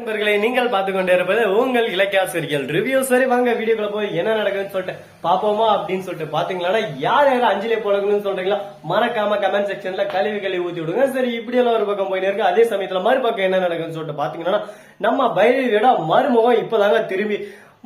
நண்பர்களை நீங்கள் பார்த்து கொண்டே இருப்பது உங்கள் இலக்கியாசிரியர்கள் ரிவ்யூ. சரி வாங்க வீடியோக்குள்ள போய் என்ன நடக்குதுன்னு சொல்லிட்டு பாப்போமா அப்படின்னு சொல்லிட்டு பாத்தீங்களா யார் யாரும் அஞ்சலி போடணும்னு சொல்றீங்களா? மறக்காம கமெண்ட் செக்ஷன்ல கழுவி கழுவி ஊத்தி விடுங்க. சரி இப்படி எல்லாம் ஒரு பக்கம் போயின்னு இருக்கு. அதே சமயத்துல மறுபக்கம் என்ன நடக்குதுன்னு சொல்லிட்டு பாத்தீங்கன்னா நம்ம பைரவியோட மறுமுகம் இப்பதாங்க திரும்பி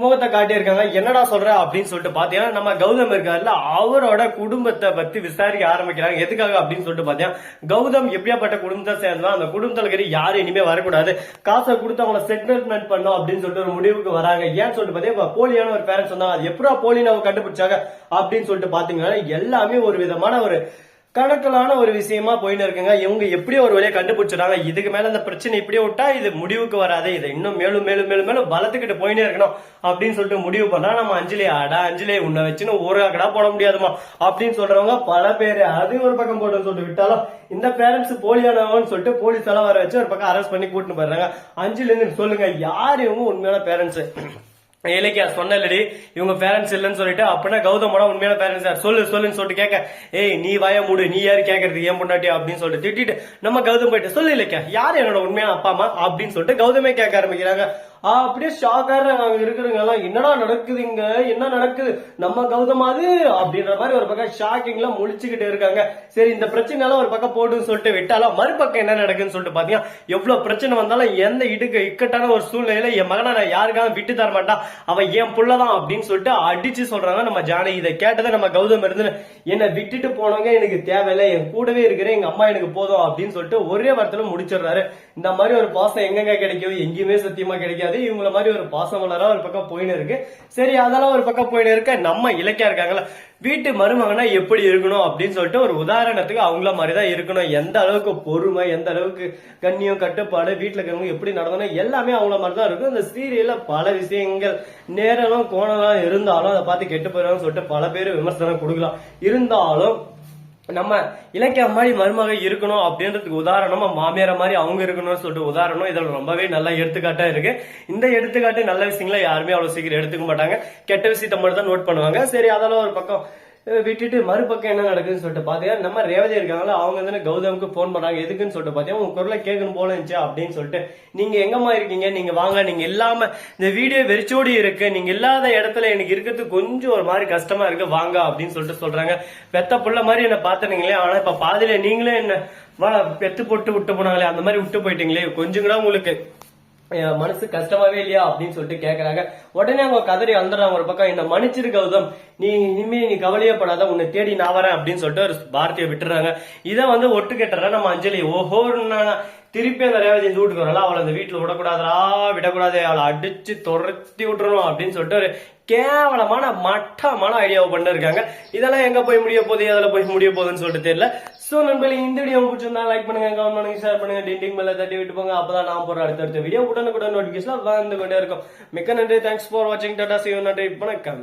முகத்தை காட்டியிருக்காங்க என்னடா சொல்ற அப்படின்னு சொல்லிட்டு பாத்தீங்கன்னா நம்ம கௌதம் இருக்காருல்ல அவரோட குடும்பத்தை பத்தி விசாரிக்க ஆரம்பிக்கிறாங்க. எதுக்காக அப்படின்னு சொல்லிட்டு பாத்தீங்கன்னா கௌதம் எப்படியாப்பட்ட குடும்பத்தை சேர்ந்தா அந்த குடும்பத்தில் இருக்கிற யாரும் இனிமே வரக்கூடாது. காசை கொடுத்து அவங்கள செட்டில்மெண்ட் பண்ணும் அப்படின்னு சொல்லிட்டு ஒரு முடிவுக்கு வராங்க. ஏன்னு சொல்லிட்டு பாத்தீங்கன்னா போலியான ஒரு பேரண்ட்ஸ் சொன்னாங்க. அது எப்படா போலின்னு அவங்க கண்டுபிடிச்சாங்க அப்படின்னு சொல்லிட்டு பாத்தீங்கன்னா எல்லாமே ஒரு விதமான ஒரு கணக்கலான ஒரு விஷயமா போயின்னு இருக்குங்க. இவங்க எப்படியோ ஒரு வழியை கண்டுபிடிச்சிட்டாங்க. இதுக்கு மேல இந்த பிரச்சனை இப்படியே விட்டா இது முடிவுக்கு வராது. இது இன்னும் மேலும் மேலும் மேலும் மேலும் பலத்துக்கிட்டு போயினே இருக்கணும் அப்படின்னு சொல்லிட்டு முடிவு பண்ணா நம்ம அஞ்சலி அடா அஞ்சலி உன்னை வச்சுன்னு ஊராக்கடா போட முடியாதுமா அப்படின்னு சொல்றவங்க பல பேர். அது ஒரு பக்கம் போட்டுன்னு சொல்லிட்டு விட்டாலும் இந்த பேரண்ட்ஸ் போலியானவன்னு சொல்லிட்டு போலீஸ் எல்லாம் வர வச்சு ஒரு பக்கம் அரெஸ்ட் பண்ணி கூட்டிட்டு போயிடுறாங்க. அஞ்சலி சொல்லுங்க யார் இவங்க உண்மையான பேரண்ட்ஸ் இலக்கியா சொன்னலடி இவங்க பேரண்ட்ஸ் இல்லைன்னு சொல்லிட்டு அப்படின்னா கௌதமோட உண்மையான பேரண்ட்ஸ் யார்? சொல்லு சொல்லுன்னு சொல்லிட்டு கேட்க ஏய் நீ வாய மூடு நீ யாரு கேட்கறது ஏன் பொண்டாட்டி? அப்படின்னு சொல்லிட்டு திட்டிட்டு நம்ம கௌதம் போயிட்டு சொல்லு இலக்கியா யார் என்னோட உண்மையான அப்பா அம்மா? அப்படின்னு சொல்லிட்டு கௌதமே கேட்க ஆரம்பிக்கிறாங்க. அப்படியே ஷாக் ஆடுறாங்க இருக்கிறவங்க எல்லாம் என்னடா நடக்குதுங்க என்ன நடக்குது? நம்ம கௌதம் அது? அப்படின்ற மாதிரி ஒரு பக்கம் ஷாக்கிங்ல முழிச்சுக்கிட்டு இருக்காங்க. சரி இந்த பிரச்சனை எல்லாம் ஒரு பக்கம் போட்டுன்னு சொல்லிட்டு விட்டாலும் மறுபக்கம் என்ன நடக்குதுன்னு சொல்லிட்டு பாத்தீங்கன்னா எவ்வளவு பிரச்சனை வந்தாலும் எந்த இடுக்கு இக்கட்டான ஒரு சூழ்நிலையில என் மகனை நான் யாருக்காக விட்டு தர மாட்டான் அவன் என் புள்ளதான் அப்படின்னு சொல்லிட்டு அடிச்சு சொல்றாங்க நம்ம ஜானகி. இதை கேட்டதை நம்ம கௌதம் இருந்து என்னை விட்டுட்டு போனவங்க எனக்கு தேவையில்லை. என் கூடவே இருக்கிற எங்க அம்மா எனக்கு போதும். அப்படின்னு சொல்லிட்டு ஒரே வாரத்துல முடிச்சிடுறாரு. இந்த மாதிரி ஒரு பாசம் எங்கெங்க கிடைக்கும் எங்கேயுமே சத்தியமா கிடைக்காது. இவங்கள மாதிரி ஒரு பாசம் ஒரு பக்கம் போயின்னு இருக்கு. சரி அதெல்லாம் ஒரு பக்கம் போயின்னு இருக்க நம்ம இலக்கியா இருக்காங்களா வீட்டு மருமகனா எப்படி இருக்கணும் அப்படின்னு சொல்லிட்டு ஒரு உதாரணத்துக்கு அவங்கள மாதிரி தான் இருக்கணும். எந்த அளவுக்கு பொறுமை எந்த அளவுக்கு கண்ணியம் கட்டுப்பாடு வீட்டுல இருக்கிறவங்க எப்படி நடந்தணும் எல்லாமே அவங்கள மாதிரி தான் இருக்கும். இந்த சீரியல்ல பல விஷயங்கள் நேரம் கோணலாம் இருந்தாலும் அதை பார்த்து கெட்டு போயிடும் சொல்லிட்டு பல பேர் விமர்சனம் கொடுக்கலாம். இருந்தாலும் நம்ம இலக்கிய மாதிரி மருமக இருக்கணும் அப்படின்றதுக்கு உதாரணமா மாமியார மாதிரி அவங்க இருக்கணும்னு சொல்லிட்டு உதாரணம். இதுல ரொம்பவே நல்ல எடுத்துக்காட்டா இருக்கு. இந்த எடுத்துக்காட்டு நல்ல விஷயங்களை யாருமே அவ்வளவு சீக்கிரம் எடுத்துக்க மாட்டாங்க. கெட்ட விஷயத்த மட்டும் தான் நோட் பண்ணுவாங்க. சரி அதெல்லாம் ஒரு பக்கம். விட்டுட்டு மறுபக்கம் என்ன நடக்குதுன்னு சொல்லிட்டு பாத்தீங்கன்னா நம்ம ரேவதி இருக்காங்களா அவங்க தானே கௌதமுக்கு போன் பண்ணாங்க எதுக்குன்னு சொல்லிட்டு பார்த்தீங்கன்னா உங்க குரலை கேட்கணும் போல இருந்துச்சு அப்படின்னு சொல்லிட்டு. நீங்க எங்கம்மா இருக்கீங்க? நீங்க வாங்க. நீங்க இல்லாம இந்த வீடியோ வெறிச்சோடி இருக்கு. நீங்க இல்லாத இடத்துல எனக்கு இருக்கிறது கொஞ்சம் ஒரு மாதிரி கஷ்டமா இருக்கு. வாங்க அப்படின்னு சொல்லிட்டு சொல்றாங்க. பெத்த புள்ள மாதிரி என்ன பாத்துனீங்களே ஆனா இப்ப பாதியில நீங்களே என்ன வா பெத்து போட்டு விட்டு போனாங்களே. அந்த மாதிரி விட்டு போயிட்டீங்களே. கொஞ்சம் கூட உங்களுக்கு மனசு கஷ்டமாவே இல்லையா அப்படின்னு சொல்லிட்டு கேக்குறாங்க. உடனே அவங்க கதறி வந்துடுறாங்க ஒரு பக்கம். என்ன மன்னிச்சிரு கௌதம். நீ இனிமே நீ கவலையே படாத. உன்னை தேடி நான் வரேன் அப்படின்னு சொல்லிட்டு ஒரு பாரதியை விட்டுறாங்க. இதை வந்து ஒட்டு கேட்டுறா நம்ம அஞ்சலி. ஓஹோ திருப்பி அந்த ரேவதி இந்த வீட்டுக்கு வரல. அவளை அந்த வீட்டுல விடக்கூடாதா விடக்கூடாது. அவளை அடிச்சு துரத்தி விட்டுறணும் அப்படின்னு சொல்லிட்டு ஒரு கேவலமான மட்டமான ஐடியாவை பண்ணிருக்காங்க. இதெல்லாம் எங்க போய் முடிய போகுது? எதில் போய் முடிய போகுதுன்னு சொல்லிட்டு தெரியல. சோ நண்பர்களே இந்த வீடியோ பிடிச்சிருந்தா லைக் பண்ணுங்க கமெண்ட் பண்ணுங்க ஷேர் பண்ணுங்க டிண்டிங் மேலே தட்டி விட்டு போங்க. அப்பதான் நான் போற அடுத்தடுத்த வீடியோ உடனுக்குடன் நோட்டிபிகேஷன் வந்து கொண்டே இருக்கும். மிக்க நன்றி. தேங்க்ஸ் ஃபார் வாட்சிங் டாடா சிவன் நன்றி. வணக்கம்.